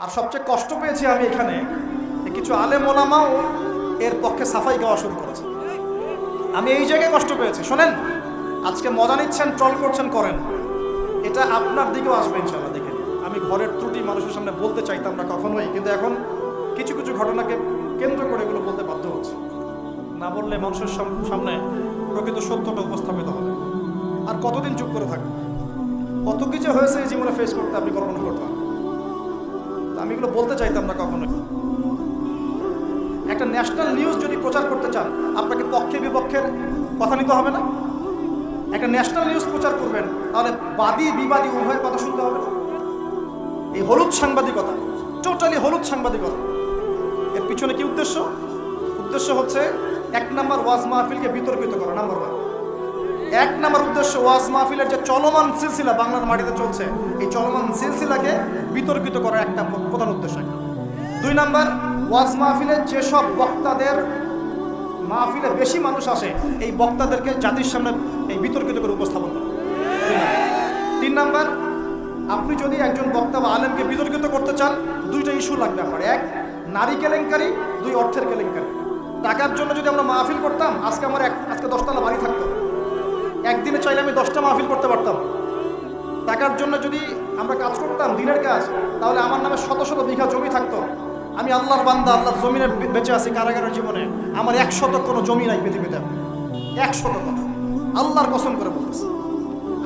আর সবচেয়ে কষ্ট পেয়েছি আমি এখানে কিছু আলেম ওলামাও এর পক্ষে সাফাই গাওয়া শুরু করেছে। আমি এই জায়গায় কষ্ট পেয়েছি। শোনেন, আজকে মজা নিচ্ছেন, ট্রল করছেন, করেন। এটা আপনার দিকেও আসবে ইনশাল্লাহ দেখে আমি ঘরের ত্রুটি মানুষের সামনে বলতে চাইতাম না কখনোই, কিন্তু এখন কিছু কিছু ঘটনাকে কেন্দ্র করে এগুলো বলতে বাধ্য হচ্ছে। না বললে মানুষের সাম- সামনে প্রকৃত সত্যটা উপস্থাপিত হবে। আর কতদিন চুপ করে থাকবে? কত কিছু হয়েছে এই জীবনে ফেস করতে আপনি কল্পনা করতে পারেন আমি এগুলো বলতে চাইতাম না কখনোই। একটা ন্যাশনাল নিউজ যদি প্রচার করতে চান, আপনাকে পক্ষে বিপক্ষের কথা নিতে হবে না। একটা ন্যাশনাল নিউজ প্রচার করবেন, তাহলে বাদী বিবাদী উভয়ের কথা শুনতে হবে এই হলুদ সাংবাদিকতা টোটালি হলুদ সাংবাদিকতা। এর পিছনে কি উদ্দেশ্য? উদ্দেশ্য হচ্ছে এক নম্বর ওয়াজ মাহফিলকে বিতর্কিত করা নাম্বার ওয়ান এক নম্বর উদ্দেশ্য ওয়াজ মাহফিলের যে চলমান সিলসিলা বাংলার মাটিতে চলছে, এই চলমান সিলসিলাকে বিতর্কিত করার একটা প্রধান উদ্দেশ্য। দুই নম্বর, ওয়াজ মাহফিলের যেসব বক্তাদের মাহফিলে বেশি মানুষ আসে, এই বক্তাদেরকে জাতির সামনে এই বিতর্কিত করে উপস্থাপন করা। তিন নম্বর, আপনি যদি একজন বক্তা বা আলেমকে বিতর্কিত করতে চান, দুইটা ইস্যু লাগবে আপনার। এক, নারী কেলেঙ্কারি, দুই, অর্থের কেলেঙ্কারি। টাকার জন্য যদি আমরা মাহফিল করতাম, আজকে আমার এক আজকে দশতলা বাড়ি থাকতো। একদিনে চাইলে আমি দশটা মাহফিল করতে পারতাম। টাকার জন্য যদি আমরা কাজ করতাম, দিনের কাজ, তাহলে আমার নামে শত শত বিঘা জমি থাকতো। আমি আল্লাহর বান্দা, আল্লাহর জমিনে বেঁচে আছি কারাগারের জীবনে। আমার এক শতক কোনো জমি নাই পৃথিবীতে। এক শতক আল্লাহর কসম করে বলতেছি।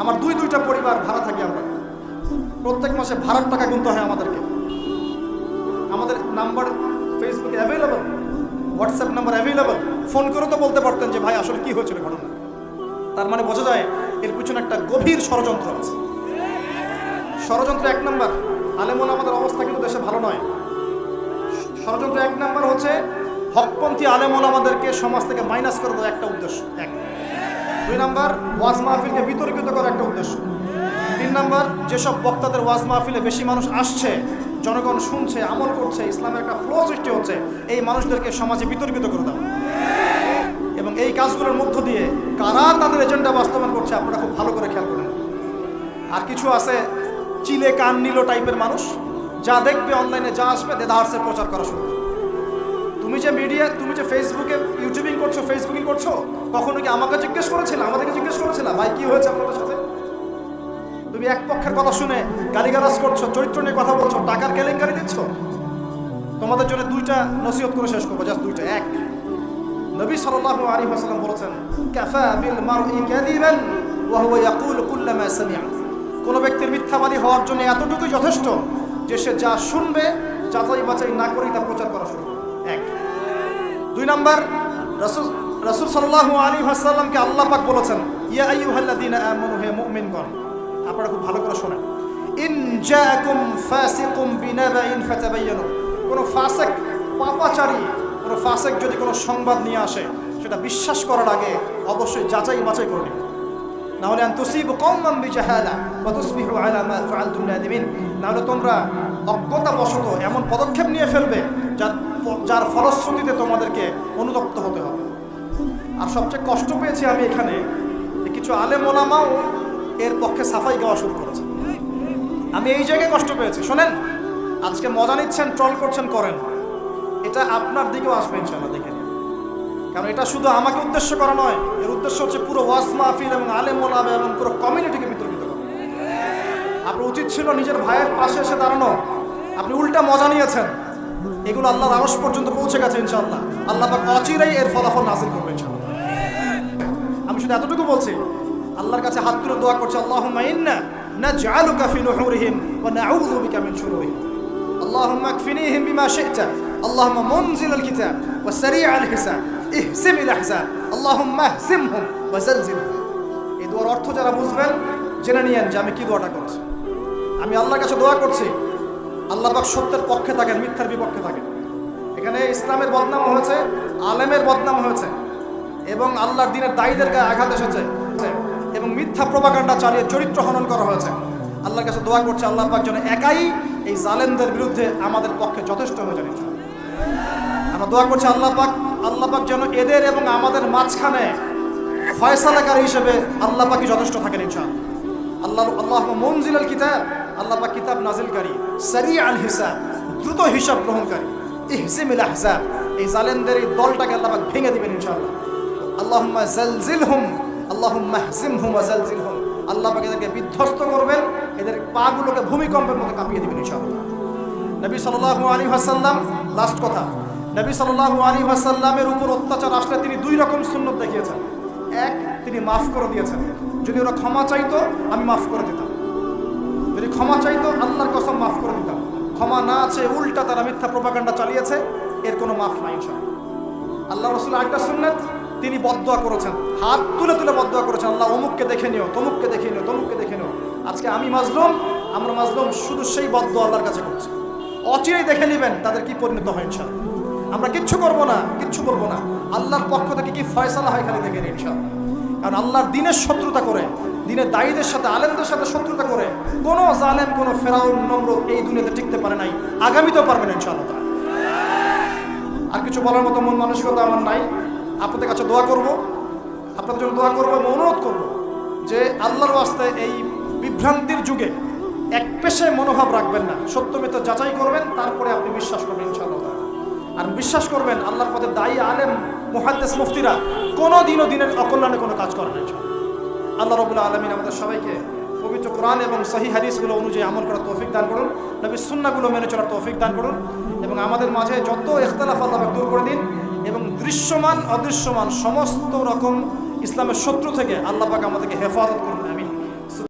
আমার দুই দুইটা পরিবার ভাড়া থাকি আমরা। প্রত্যেক মাসে ভাড়ার টাকা গুনতে হয় আমাদেরকে। আমাদের নাম্বার ফেসবুকে available WhatsApp number available phone করে তো বলতে পারতেন যে, ভাই, আসলে কি হয়েছিল ঘটনা? তার মানে বোঝা যায় এর পিছনে একটা গভীর ষড়যন্ত্র আছে। ষড়যন্ত্র এক নম্বর। আলেমন আমাদের অবস্থা কিন্তু দেশে ভালো নয়। ষড়যন্ত্র এক নম্বর হচ্ছে হকপন্থী আলেমন আমাদেরকে সমাজ থেকে মাইনাস করে দেওয়া একটা উদ্দেশ্য, এক। দুই নম্বর, ওয়াজ মাহফিলকে বিতর্কিত করার একটা উদ্দেশ্য। তিন নম্বর, যেসব বক্তাদের ওয়াজ মাহফিলে বেশি মানুষ আসছে, জনগণ শুনছে, আমল করছে, ইসলামের একটা ফ্লো সৃষ্টি হচ্ছে, এই মানুষদেরকে সমাজে বিতর্কিত করে দেওয়া। এই কাজগুলোর মধ্য দিয়ে কারা তাদের এজেন্ডা বাস্তবায়ন করছে আপনারা খুব ভালো করে খেয়াল করেন। আর কিছু আছে চিলে কান নিল টাইপের মানুষ, যা দেখবে অনলাইনে যা আসবে দেদাহার্সের প্রচার করা শুরু তুমি যে মিডিয়া তুমি যে ফেসবুকে ইউটিউবিং করছ ফেসবুকিং করছ, কখনো কি আমাকে জিজ্ঞেস করেছিল? আমাদেরকে জিজ্ঞেস করেছিল? ভাই, কি হয়েছে আপনাদের সাথে? তুমি এক পক্ষের কথা শুনে গালিগালাজ করছ, চরিত্র নিয়ে কথা বলছো, টাকার কেলেঙ্কারি দিচ্ছ? তোমাদের জন্য দুইটা নসিহত করে শেষ করব জাস্ট দুইটা, এক। নবী সাল্লাল্লাহু আলাইহি ওয়াসাল্লাম বলেছেন, কাফা বিল মারই কাযিবান ওয়া হুয়া ইয়াকুলু কুল্লামা সামি'a কোন ব্যক্তির মিথ্যাবাদী হওয়ার জন্য এতটুকুই যথেষ্ট যে সে যা শুনবে, যাচাই বাছাই না করেই তা প্রচার করা শুরু এক। দুই নাম্বার, রাসূল রাসূল সাল্লাল্লাহু আলাইহি ওয়াসাল্লামকে আল্লাহ পাক বলেছেন, ইয়া আইয়ুহাল্লাযীনা আমানু, হে মুমিনগণ আপনারা খুব ভালো করে শোনেন। ইন জাআকুম ফাসিকুম বিনাবাইন ফাতাবায়ানু কোন ফাসিক, পাপাচারী কোন ফাসিক যদি কোনো সংবাদ নিয়ে আসে, সেটা বিশ্বাস করার আগে অবশ্যই যাচাই বাছাই করে নিন। নাহলে তুসিবু কওমান বিজাহালা ওয়া তুসবিহু আলা মা ফাআলতুম নাদিমিন নাহলে তোমরা অজ্ঞতাবশত এমন পদক্ষেপ নিয়ে ফেলবে যার যার ফলশ্রুতিতে তোমাদেরকে অনুতপ্ত হতে হবে। আর সবচেয়ে কষ্ট পেয়েছি আমি এখানে কিছু আলেম ওলামাও এর পক্ষে সাফাই গাওয়া শুরু করেছে। আমি এই জায়গায় কষ্ট পেয়েছি, শোনেন? আজকে মজা নিচ্ছেন, ট্রল করছেন, করেন। এটা আপনার দিকেও আসবে ইনশাল্লাহ দেখে নিন। কারণ এটা শুধু আমাকে উদ্দেশ্য করা নয় এর উদ্দেশ্য হচ্ছে পুরো ওয়াজ মাহফিল এবং আলেম ওলামা এবং পুরো কমিউনিটিকে বিতর্কিত করা আপনার উচিত ছিল নিজের ভাইয়ের পাশে এসে দাঁড়ানো আপনি উল্টা মজা নিয়েছেন এগুলো আল্লাহর আরস পর্যন্ত পৌঁছে গেছে ইনশাল্লাহ আল্লাহ পাক অচিরেই এর ফলাফল নাসিল করবে ইনশাল্লাহ আমি শুধু এতটুকু বলছি আল্লাহর কাছে হাত তুলে দোয়া করছি আল্লাহুম্মা ইন্না নাজআলুকা ফি নুহুরিহিম ওয়া নাউযু বিকা মিন শুরুরিহিম اللهم اكفنيهم بما شئت اللهم منزل الكتاب وسريع الحساب اهزم الاحزاب اللهم اهزمهم وزلزلهم এই দোয়ার অর্থ যারা বুঝবেন জেনে নিয়েন যে আমি কি দোয়াটা করছি আমি আল্লাহর কাছে দোয়া করছি আল্লাহ পাক সত্যের পক্ষে থাকেন মিথ্যার বিপক্ষে থাকেন এখানে ইসলামের বদনাম হয়েছে আলেমের বদনাম হয়েছে এবং আল্লাহর দিনের দায়ীদের গায়ে আঘাত এসেছে এবং মিথ্যা প্রবাকাণ্ডা চালিয়ে চরিত্র হনন করা হয়েছে আল্লাহর কাছে দোয়া করছে আল্লাহ পাক যেন একাই এই জালেমদের বিরুদ্ধে আমাদের পক্ষে যথেষ্ট হয়ে যান ইনশাআল্লাহ। আমরা দোয়া করছি আল্লাহ পাক আল্লাহ পাক যেন এদের এবং আমাদের মাঝখানে ফয়সালাকারী হিসেবে আল্লাহ পাকই যথেষ্ট থাকেন ইনশাআল্লাহ। আল্লাহ আল্লাহ মনজিল আল কিতাব, আল্লাহ পাক কিতাব নাজিলকারী সারি আল হিসাব, দ্রুত হিসাব গ্রহণকারী, ইহজিমিল আহজাব, এই জালেমদের এই দলটাকে আল্লাহ পাক ভেঙে দিবেন ইনশাআল্লাহ। আল্লাহুম্মা জালজিলহুম, আল্লাহুম্মা হজিমহুম ওয়া জালজিলহুম। আল্লাহ পাক এদেরকে বিধ্বস্ত করবেন, এদের পাগুলোকে ভূমিকম্পের মতো কাঁপিয়ে দিবেন ইনশাআল্লাহ। নবী সাল্লাল্লাহু আলাইহি ওয়াসাল্লাম লাস্ট কথা, নবী সাল্লাল্লাহু আলাইহি ওয়াসাল্লামের উপর অত্যাচার আসলে তিনি দুই রকম সুন্নত দেখিয়েছেন। এক, তিনি মাফ করে দিয়েছেন। যদি ওরা ক্ষমা চাইতো, আমি মাফ করে দিতাম। যদি ক্ষমা চাইতো, আল্লাহর কসম মাফ করে দিতাম। ক্ষমা না আছে, উল্টা তারা মিথ্যা প্রপাগান্ডা চালিয়েছে, এর কোনো মাফ নাই ইনশাআল্লাহ। আল্লাহ রসুল আরেকটা সুন্নাত, তিনি বদয়া করেছেন। হাত তুলে তুলে বদদোয়া করেছেন। আল্লাহ, অমুককে দেখে নিও, তমুককে দেখে নিও, তমুককে দেখে নিও। আজকে আমি মাজলুম, আমরা মাজলুম, শুধু সেই বদদোয়া আল্লাহর কাছে করছি। অচিরেই দেখে নেবেন তাদের কি পরিণত হয় আমরা কিচ্ছু করব না, কিচ্ছু করব না। আল্লাহর পক্ষ থেকে কি ফয়সালা হয় খালি দেখে নিন কারণ আল্লাহর দিনের শত্রুতা করে, দিনের দায়ীদের সাথে, আলেমদের সাথে শত্রুতা করে, কোনো জালেম, কোনো ফেরাউন, নম্র এই দুনিয়াতে টিকতে পারে নাই, আগামীতেও পারবেন তাআলা। আর কিছু বলার মতো মন মানসিকতা আমার নাই। আপনাদের কাছে দোয়া করব, আপনাদের জন্য দোয়া করব এবং অনুরোধ করব যে আল্লাহর ওয়াস্তে এই বিভ্রান্তির যুগে এক পেশে মনোভাব রাখবেন না। সত্যমিত যাচাই করবেন, তারপরে আপনি বিশ্বাস করবেন ইনশাআল্লাহ। আর বিশ্বাস করবেন, আল্লাহর পথে দায়ী আলেম, মুহাদ্দেস মুফতিরা কোনো দিনও দিনের অকল্যাণে কোনো কাজ করে না আল্লাহ রবুল্লা আলমিন আমাদের সবাইকে পবিত্র কোরআন এবং সহি হাদিসগুলো অনুযায়ী আমল করার তৌফিক দান করুন নবী সুন্নাগুলো মেনে চলার তৌফিক দান করুন এবং আমাদের মাঝে যত ইখতলাফ আল্লাহ দূর করে দিন এবং দৃশ্যমান, অদৃশ্যমান সমস্ত রকম ইসলামের শত্রু থেকে আল্লাহ পাক আমাদেরকে হেফাজত করুন।